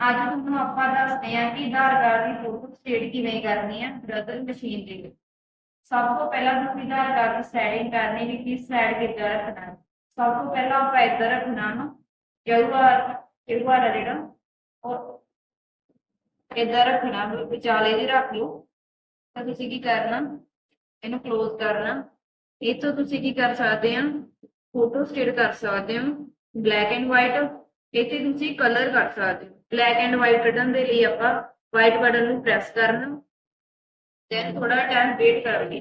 ਅੱਜ ਤੁਹਾਨੂੰ ਆਪਾਂ ਦੱਸਦੇ ਹਾਂ ਕਿ ਆਧਾਰ ਕਾਰਡ ਦੀ ਫੋਟੋ ਸਟੇਟ ਕਿਵੇਂ ਕਰਨੀ ਹੈ ਬ੍ਰਦਰ ਮਸ਼ੀਨ ਦੇ ਵਿੱਚ। ਸਭ ਤੋਂ ਪਹਿਲਾਂ ਤੁਸੀਂ ਆਧਾਰ ਕਾਰਡ ਦੀ ਸੈਟਿੰਗ ਕਰਨੀ ਵੀ ਕਿਸ ਸਾਈਡ ਕਿੱਦਾਂ ਰੱਖਣਾ ਸਭ ਤੋਂ ਪਹਿਲਾਂ ਆਪਾਂ ਇੱਧਰ ਰੱਖਣਾ ਨਾ ਕਿਊਆਰ ਕਿਊਆਰ ਹੈ ਜਿਹੜਾ, ਉਹ ਇੱਧਰ ਰੱਖਣਾ ਵਿਚਾਲੇ ਦੀ ਰੱਖ ਲਓ। ਤਾਂ ਤੁਸੀਂ ਕੀ ਕਰਨਾ, ਇਹਨੂੰ ਕਲੋਜ਼ ਕਰਨਾ। ਇਹ ਤੋਂ ਤੁਸੀਂ ਕੀ ਕਰ ਸਕਦੇ ਆ, ਫੋਟੋ ਸਟੇਟ ਕਰ ਸਕਦੇ ਹੋ, ਬਲੈਕ ਐਂਡ ਵਾਈਟ। ਇੱਥੇ ਤੁਸੀਂ ਕਲਰ ਕਰ ਸਕਦੇ ਹੋ। ਬਲੈਕ ਐਂਡ ਵਾਈਟ ਕੱਢਣ ਦੇ ਲਈ ਆਪਾਂ ਵਾਈਟ ਬਟਨ ਨੂੰ ਪ੍ਰੈਸ ਕਰਨਾ। Then ਥੋੜਾ ਟਾਈਮ ਵੇਟ ਕਰਨੀ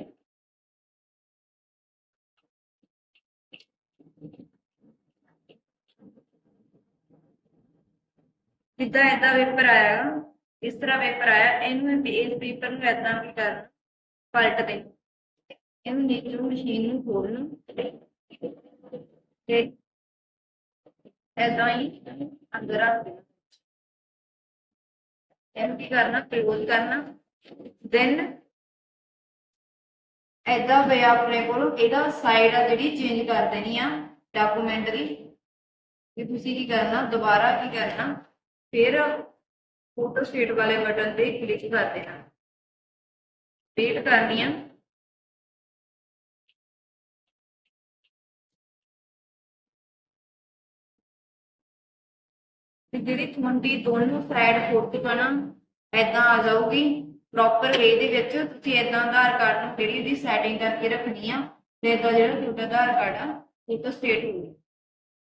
ਜਿੱਦਾਂ ਏਦਾਂ ਪੇਪਰ ਆਇਆ ਇਸ ਤਰ੍ਹਾਂ ਪੇਪਰ ਆਇਆ, ਇਹਨੂੰ ਇਸ ਪੇਪਰ ਨੂੰ ਏਦਾਂ ਵੀ ਕਰਨਾ ਪਲਟ ਦੇ ਇਹਨੂੰ ਨੀਚੇ ਮਸ਼ੀਨ ਨੂੰ ਖੋਲਣਾ। ਤੇ ਏਦਾਂ ਹੀ ਅੰਦਰ ਰੱਖ ਦੇਣਾ ਇਹਨੂੰ ਕੀ ਕਰਨਾ? ਕਲੋਜ਼ ਕਰਨਾ। ਦੈਨ ਏਦਾਂ ਪਿਆ ਆਪਣੇ ਕੋਲ ਇਹਦਾ ਸਾਈਡ ਆ ਜਿਹੜੀ ਚੇਂਜ ਕਰ ਦੇਣੀ ਆ ਡਾਕੂਮੈਂਟ ਦੀ। ਵੀ ਤੁਸੀਂ ਕੀ ਕਰਨਾ? ਦੁਬਾਰਾ ਕੀ ਕਰਨਾ? ਫਿਰ ਫੋਟੋ ਸਟੇਟ ਵਾਲੇ ਬਟਨ ਤੇ ਕਲਿੱਕ ਕਰ ਦੇਣਾ। ਵੇਟ ਕਰਨੀ ਆ। ਜਿਹੜੀ ਤੁਹਾਡੀ ਦੋਨੋਂ ਸਾਈਡ ਫੋਟੋ ਆ ਨਾ ਏਦਾਂ ਆ ਜਾਊਗੀ ਪ੍ਰੋਪਰ ਵੇ ਦੇ ਵਿੱਚ ਤੁਸੀਂ ਏਦਾਂ ਆਧਾਰ ਕਾਰਡ ਨੂੰ ਜਿਹੜੀ ਉਹਦੀ ਸੈਟਿੰਗ ਕਰਕੇ ਰੱਖਣੀ ਆ, ਤੇ ਏਦਾਂ ਜਿਹੜਾ ਤੁਹਾਡਾ ਆਧਾਰ ਕਾਰਡ ਆ, ਇਹ ਤੋਂ ਸਟੇਟ ਹੋਊਗੀ